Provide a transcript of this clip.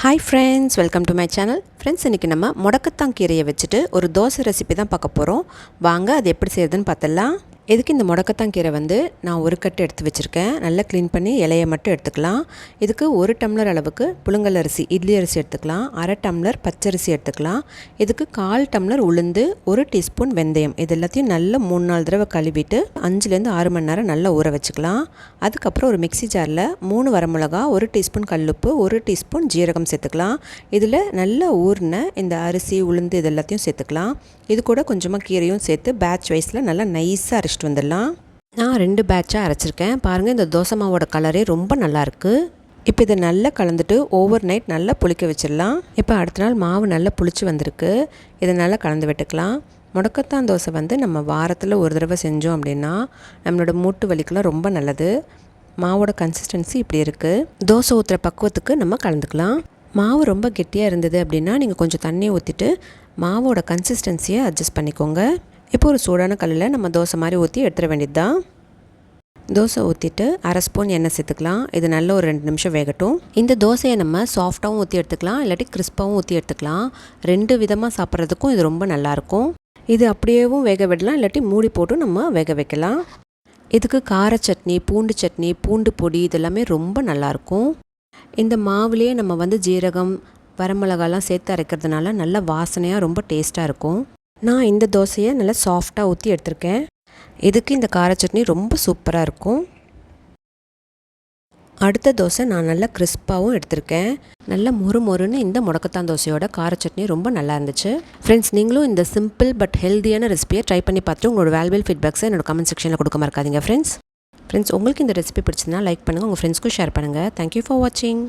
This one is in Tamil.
Hi friends welcome to my channel friends இன்றைக்கி நம்ம முடக்கத்தான் கீரையை வச்சுட்டு ஒரு தோசை ரெசிபி தான் பார்க்க போகிறோம் வாங்க அது எப்படி செய்யுதுன்னு பார்த்துடலாம். இதுக்கு இந்த முடக்கத்தான் கீரை வந்து நான் ஒரு கட்டு எடுத்து வச்சுருக்கேன்? நல்லா க்ளீன் பண்ணி இலையை மட்டும் எடுத்துக்கலாம். இதுக்கு ஒரு டம்ளர் அளவுக்கு புழுங்கல் அரிசி இட்லி அரிசி எடுத்துக்கலாம். அரை டம்ளர் பச்சரிசி எடுத்துக்கலாம். இதுக்கு கால் டம்ளர் உளுந்து ஒரு டீஸ்பூன் வெந்தயம். இது எல்லாத்தையும் நல்லா மூணு நாலு தடவை கழுவிட்டு அஞ்சுலேருந்து ஆறு மணி நேரம் நல்லா ஊற வச்சுக்கலாம். அதுக்கப்புறம் ஒரு மிக்சி ஜாரில் மூணு வரமிளகா ஒரு டீஸ்பூன் கல்லுப்பு ஒரு டீஸ்பூன் ஜீரகம் சேர்த்துக்கலாம். இதில் நல்லா ஊறின இந்த அரிசி உளுந்து இது எல்லாத்தையும் சேர்த்துக்கலாம். இது கூட கொஞ்சமாக கீரையும் சேர்த்து பேட்ச் வைஸில் நல்லா நைஸாக அரிசி அரைச்சிட்டு வந்துடலாம். நான் ரெண்டு பேட்சாக அரைச்சிருக்கேன். பாருங்கள் இந்த தோசை மாவோட கலரே ரொம்ப நல்லாயிருக்கு இப்போ இதை நல்லா கலந்துட்டு ஓவர் நைட் நல்லா புளிக்க வச்சிடலாம். இப்போ அடுத்த நாள் மாவு நல்லா புளிச்சு வந்திருக்கு. இதை நல்லா கலந்து விட்டுக்கலாம். முடக்கத்தான் தோசை வந்து நம்ம வாரத்தில் ஒரு தடவை செஞ்சோம் அப்படின்னா நம்மளோட மூட்டு வலிக்கெலாம் ரொம்ப நல்லது. மாவோட கன்சிஸ்டன்சி இப்படி இருக்குது தோசை ஊற்றுற பக்குவத்துக்கு நம்ம கலந்துக்கலாம். மாவு ரொம்ப கெட்டியாக இருந்தது அப்படின்னா நீங்கள் கொஞ்சம் தண்ணி ஊற்றிட்டு மாவோட கன்சிஸ்டன்சியை அட்ஜஸ்ட் பண்ணிக்கோங்க. இப்போ ஒரு சூடான கல்லில் நம்ம தோசை மாதிரி ஊற்றி எடுத்துட வேண்டியது தான் தோசை ஊற்றிட்டு அரை ஸ்பூன் எண்ணெய் சேர்த்துக்கலாம். இது நல்ல ஒரு ரெண்டு நிமிஷம் வேகட்டும். இந்த தோசையை நம்ம சாஃப்டாகவும் ஊற்றி எடுத்துக்கலாம். இல்லாட்டி கிறிஸ்பாகவும் ஊற்றி எடுத்துக்கலாம். ரெண்டு விதமாக சாப்பிட்றதுக்கும் இது ரொம்ப நல்லாயிருக்கும் இது அப்படியேவும் வேக விடலாம். இல்லாட்டி மூடி போட்டு நம்ம வேக வைக்கலாம். இதுக்கு கார சட்னி பூண்டு சட்னி பூண்டு பொடி இதெல்லாமே ரொம்ப நல்லாயிருக்கும் இந்த மாவுலேயே நம்ம வந்து ஜீரகம் வரமிளகாலாம் சேர்த்து அரைக்கிறதுனால நல்ல வாசனையாக ரொம்ப டேஸ்ட்டாக இருக்கும். நான் இந்த தோசையை நல்லா சாஃப்டாக ஊற்றி எடுத்திருக்கேன். இதுக்கு இந்த கார சட்னி ரொம்ப சூப்பராக இருக்கும். அடுத்த தோசை நான் நல்லா கிறிஸ்பாகவும் எடுத்திருக்கேன். நல்லா மொறு மொறுன்னு இந்த முடக்கத்தான் தோசையோட கார சட்னி ரொம்ப நல்லா இருந்துச்சு. ஃப்ரெண்ட்ஸ் நீங்களும் இந்த சிம்பிள் பட் ஹெல்த்தியான ரெசிபியை ட்ரை பண்ணி பார்த்துட்டு உங்களோட வேல்வேல் ஃபீட்பேக்ஸை என்னோட கமெண்ட் செக்ஷனில் கொடுக்க மறக்காதீங்க ஃப்ரெண்ட்ஸ் ஃப்ரெண்ட்ஸ் உங்களுக்கு இந்த ரெசிபி பிடிச்சிருந்தா லைக் பண்ணுங்கள் உங்கள் ஃப்ரெண்ட்ஸ்க்கும் ஷேர் பண்ணுங்கள் தேங்க்யூ ஃபார் வாட்சிங்